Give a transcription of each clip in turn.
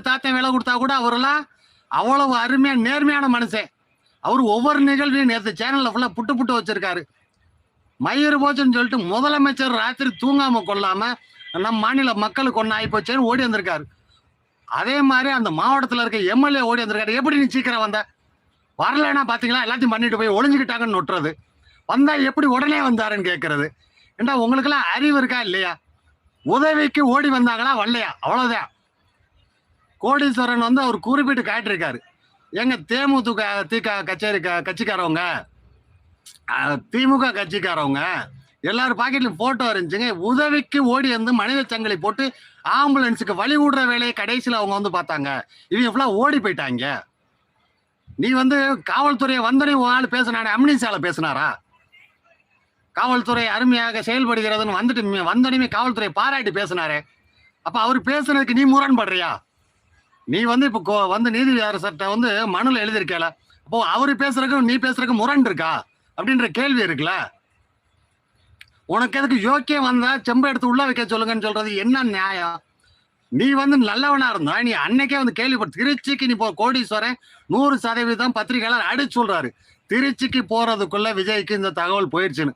தாத்தன் விலை கொடுத்தா கூட அவரெல்லாம் அவ்வளவு அருமையான நேர்மையான மனுஷன். அவர் ஒவ்வொரு நிகழ்வையும் நேற்று சேனலில் ஃபுல்லாக புட்டு புட்டு வச்சிருக்காரு. மயிறு போச்சுன்னு சொல்லிட்டு முதலமைச்சர் ராத்திரி தூங்காம கொள்ளாம நம்ம மாநில மக்களுக்கு ஒன்று ஆகி போச்சேன்னு ஓடி வந்திருக்காரு. அதே மாதிரி அந்த மாவட்டத்தில் இருக்க எம்எல்ஏ ஓடி வந்திருக்காரு. எப்படி நீ சீக்கிரம் வந்த? வரலைன்னா பார்த்தீங்களா எல்லாத்தையும் பண்ணிட்டு போய் ஒளிஞ்சுக்கிட்டாங்கன்னு நொட்டுறது. வந்தா எப்படி உடனே வந்தாருன்னு கேட்கறது ஏண்டா உங்களுக்கெல்லாம் அறிவு இருக்கா இல்லையா? உதவிக்கு ஓடி வந்தாங்களா? வரலையா? அவ்வளோதான் கோடீஸ்வரன் வந்து அவர் குறிப்பிட்டு காட்டியிருக்காரு. எங்க தேமுதிக திக கச்சேரி க- கட்சிக்காரவங்க திமுக கட்சிக்காரவங்க எல்லாரும் பாக்கெட்லையும் போட்டோ இருந்துச்சுங்க. உதவிக்கு ஓடி வந்து மனித சங்கிலி போட்டு ஆம்புலன்ஸுக்கு வழி விடுற வேலையை கடைசியில் அவங்க வந்து பார்த்தாங்க. இவங்க ஃபுல்லாக ஓடி போயிட்டாங்க. நீ வந்து காவல்துறையை வந்தனே ஒரு ஆள் பேசினானே அம்னிசால பேசினாரா? காவல்துறை அருமையாக செயல்படுகிறதுன்னு வந்துட்டு வந்தனையுமே காவல்துறை பாராட்டி பேசினாரே. அப்போ அவர் பேசுனதுக்கு நீ முரண்படுறியா? நீ வந்து இப்போ கோ- வந்து நீதி அரசர்கிட்ட வந்து மனுல எழுதியிருக்கல. அப்போ அவரு பேசுறதுக்கும் நீ பேசுறதுக்கு முரண் இருக்கா? அப்படின்ற கேள்வி இருக்குல்ல. உனக்கு எதுக்கு யோக்கியம் வந்தா செம்பு எடுத்து உள்ள வைக்க சொல்லுங்கன்னு சொல்றது என்ன நியாயம்? நீ வந்து நல்லவனா இருந்தா நீ அன்னைக்கே வந்து கேள்விப்பட்ட திருச்சிக்கு நீ போ கோடீஸ்வரன் நூறு சதவீதம் பத்திரிகையாளர் அடிச்சு சொல்றாரு. திருச்சிக்கு போறதுக்குள்ள விஜய்க்கு இந்த தகவல் போயிடுச்சுன்னு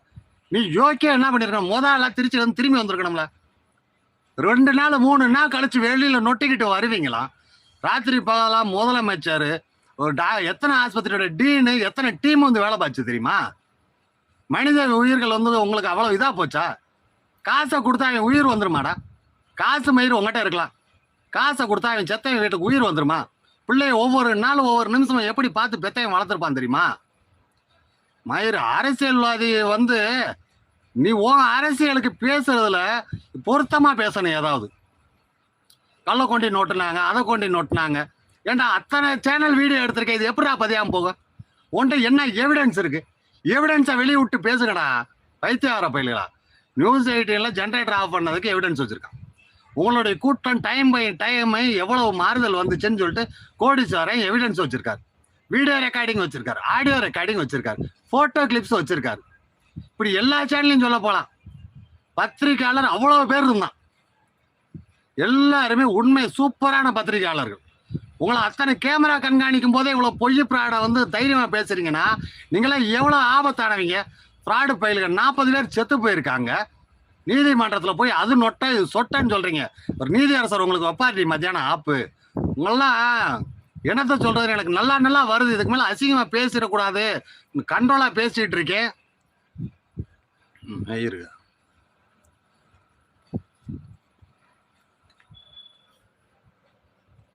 நீ யோக்கியம் என்ன பண்ணிருக்கணும்? முதல்ல திருச்சி வந்து திரும்பி வந்திருக்கணும்ல. ரெண்டு நாள் மூணு நாள் கழிச்சு வெளியில நொட்டிக்கிட்டு வருவீங்களா? ராத்திரி பகலா முதலமைச்சர் ஒரு டா எத்தனை ஆஸ்பத்திரியோட டீனு எத்தனை டீம் வந்து வேலை பார்த்து தெரியுமா? மனித உயிர்கள் வந்து உங்களுக்கு அவ்வளோ இதாக போச்சா? காசை கொடுத்தா அவன் உயிர் வந்துருமாடா? காசு மயிர் உங்ககிட்ட இருக்கலாம். காசை கொடுத்தா அவன் செத்தையும் வீட்டுக்கு உயிர் வந்துருமா? பிள்ளைய ஒவ்வொரு நாளும் ஒவ்வொரு நிமிஷமும் எப்படி பார்த்து பெத்தையும் வளர்த்துருப்பான் தெரியுமா? மயிர் அரசியல்வாதி வந்து நீ உன் அரசியலுக்கு பேசுறதுல பொருத்தமாக பேசணும் ஏதாவது. கள்ள கொண்டி நோட்டுனாங்க அதை கொண்டி நோட்டுனாங்க. ஏன்டா அத்தனை சேனல் வீடியோ எடுத்திருக்கேன் இது எப்படா பதியாமல் போகும்? உன்கிட்ட என்ன எவிடன்ஸ் இருக்கு? எவிடன்ஸை வெளியே விட்டு பேசுங்கடா பைத்தியார பயிலுகளா. நியூஸ் எயிட்டீனில் ஜென்ரேட்டர் ஆஃப் பண்ணதுக்கு எவிடன்ஸ் வச்சுருக்கான். உங்களுடைய கூட்டம் டைம் பை டைமை எவ்வளவு மாறுதல் வந்துச்சுன்னு சொல்லிட்டு கோடீஸ்வரன் எவிடன்ஸ் வச்சுருக்காரு. வீடியோ ரெக்கார்டிங் வச்சுருக்காரு ஆடியோ ரெக்கார்டிங் வச்சுருக்காரு ஃபோட்டோ கிளிப்ஸ் வச்சுருக்காரு. இப்படி எல்லா சேனல்லையும் சொல்ல போகலாம் பத்திரிக்கையாளர் அவ்வளோ பேர் இருந்தான். எல்லாருமே உண்மை சூப்பரான பத்திரிகையாளர்கள். உங்களை அத்தனை கேமரா கண்காணிக்கும் போதே இவ்வளோ பொய் ப்ராடை வந்து தைரியமாக பேசுறீங்கன்னா நீங்களாம் எவ்வளோ ஆபத்தானவங்க? ஃப்ராடு பயில்கள் நாற்பது பேர் செத்து போயிருக்காங்க. நீதிமன்றத்தில் போய் அது நொட்ட இது சொட்டன்னு சொல்கிறீங்க ஒரு நீதியரசர் உங்களுக்கு ஒப்பாரி மத்தியானம் ஆப்பு. உங்களெல்லாம் என்னத்தை சொல்கிறது எனக்கு நல்லா நல்லா வருது. இதுக்கு மேலே அசிங்கமாக பேசிடக்கூடாது. கண்ட்ரோலாக பேசிகிட்டு இருக்கேன். இருக்கு